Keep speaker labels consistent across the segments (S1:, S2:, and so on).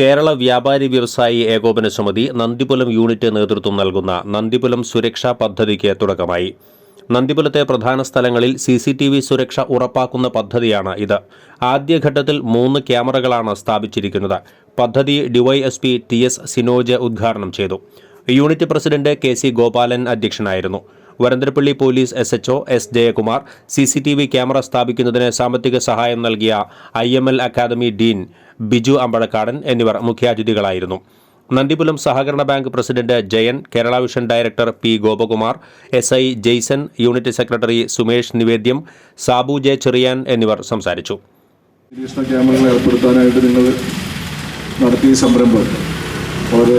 S1: കേരള വ്യാപാരി വ്യവസായി ഏകോപന സമിതി നന്ദിപുലം യൂണിറ്റ് നേതൃത്വം നൽകുന്ന നന്ദിപുലം സുരക്ഷാ പദ്ധതിക്ക് തുടക്കമായി. നന്ദിപുലത്തെ പ്രധാന സ്ഥലങ്ങളിൽ സി സി ടി വി സുരക്ഷ ഉറപ്പാക്കുന്ന പദ്ധതിയാണ് ഇത്. ആദ്യഘട്ടത്തിൽ മൂന്ന് ക്യാമറകളാണ് സ്ഥാപിച്ചിരിക്കുന്നത്. പദ്ധതി ഡിവൈഎസ്പി ടി എസ് സിനോജ് ഉദ്ഘാടനം ചെയ്തു. Unit president K C Gopalan അധ്യക്ഷനായിരുന്നു. Varantharappally police S H O S Jayakumar C C T V camera സ്ഥാപിക്കുന്നതിന് സാമ്പത്തിക സഹായം നൽകിയ I M L academy dean Biju Ambazhakkadan എന്നിവർ മുഖ്യാതിഥികളായിരുന്നു. നന്ദിപുലം സഹകരണ bank president Jayan Kerala vision director P Gopakumar S I Jaison unit secretary Sumesh Nivedyam Sabu J Cherian എന്നിവർ സംസാരിച്ചു.
S2: നിരീക്ഷണ ക്യാമറകൾ ഏർപ്പെടുത്താനായിട്ട് നിങ്ങൾ നടത്തിയ സംരംഭം വളരെ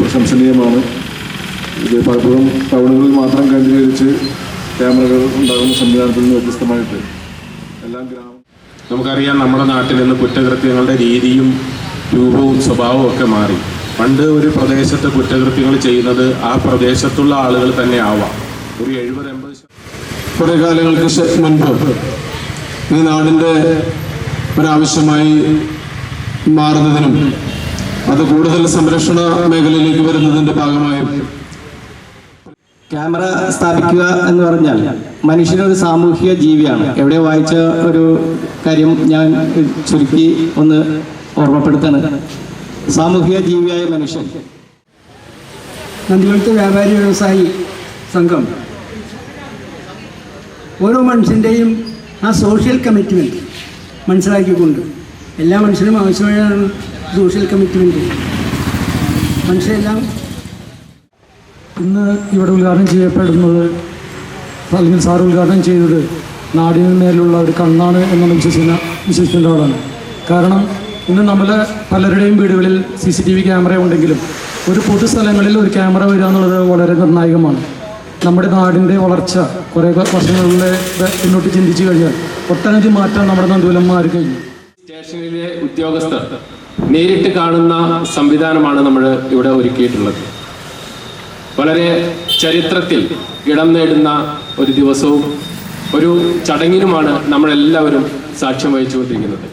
S2: പ്രശംസനീയമാണ്. ഇത് പലപ്പോഴും ടൗണുകളിൽ മാത്രം കേന്ദ്രീകരിച്ച് ക്യാമറകൾ ഉണ്ടാകുന്ന സംവിധാനത്തിൽ നിന്ന് വ്യത്യസ്തമായിട്ട് എല്ലാം
S3: നമുക്കറിയാം നമ്മുടെ നാട്ടിൽ നിന്ന് കുറ്റകൃത്യങ്ങളുടെ രീതിയും രൂപവും സ്വഭാവവും ഒക്കെ മാറി. പണ്ട് ഒരു പ്രദേശത്ത് കുറ്റകൃത്യങ്ങൾ ചെയ്യുന്നത് ആ പ്രദേശത്തുള്ള ആളുകൾ തന്നെ ആവാം. ഒരു എഴുപത് എൺപത്
S4: കുറേ കാലങ്ങൾക്ക് മുൻപ് ഈ നാടിന്റെ ഒരാവശ്യമായി മാറുന്നതിനും അത് കൂടുതൽ സംരക്ഷണ മേഖലയിലേക്ക് വരുന്നതിന്റെ ഭാഗമായും
S5: ക്യാമറ സ്ഥാപിക്കുക എന്ന് പറഞ്ഞാൽ മനുഷ്യനൊരു സാമൂഹിക ജീവിയാണ്. എവിടെ വായിച്ച ഒരു കാര്യം ഞാൻ ചുരുക്കി ഒന്ന് ഓർമ്മപ്പെടുത്താണ്. സാമൂഹിക ജീവിയായ മനുഷ്യൻ.
S6: നന്ദികുളത്ത് വ്യാപാരി വ്യവസായി സംഘം. ഓരോ മനുഷ്യന്റെയും ആ സോഷ്യൽ കമ്മിറ്റ്മെന്റ് മനസ്സിലാക്കിക്കൊണ്ട് എല്ലാ മനുഷ്യനും ആവശ്യമായാണ് സോഷ്യൽ കമ്മിറ്റ്മെന്റ് മനുഷ്യരെല്ലാം
S7: ഇന്ന് ഇവിടെ ഉദ്ഘാടനം ചെയ്യപ്പെടുന്നത് അല്ലെങ്കിൽ സാർ ഉദ്ഘാടനം ചെയ്തത് നാടിന് മേലുള്ള ഒരു കണ്ണാണ് എന്നുള്ള വിശ്വസിക്കുന്ന വിശ്വസിക്കേണ്ട ആളാണ്. കാരണം ഇന്ന് നമ്മൾ പലരുടെയും വീടുകളിൽ C C T V camera ഉണ്ടെങ്കിലും ഒരു പൊതുസ്ഥലങ്ങളിൽ ഒരു ക്യാമറ വരിക എന്നുള്ളത് വളരെ നിർണായകമാണ്. നമ്മുടെ നാടിന്റെ വളർച്ച കുറേ വർഷങ്ങളിലെ പിന്നോട്ട് ചിന്തിച്ചു കഴിഞ്ഞാൽ ഒട്ടനവധി മാറ്റം നമ്മുടെ നന്ദൂലന്മാർ കഴിഞ്ഞു.
S3: സ്റ്റേഷനിലെ ഉദ്യോഗസ്ഥർ നേരിട്ട് കാണുന്ന സംവിധാനമാണ് നമ്മൾ ഇവിടെ ഒരുക്കിയിട്ടുള്ളത്. വളരെ ചരിത്രത്തിൽ ഇടം നേടുന്ന ഒരു ദിവസവും ഒരു ചടങ്ങിനുമാണ് നമ്മളെല്ലാവരും സാക്ഷ്യം വഹിച്ചുകൊണ്ടിരിക്കുന്നത്.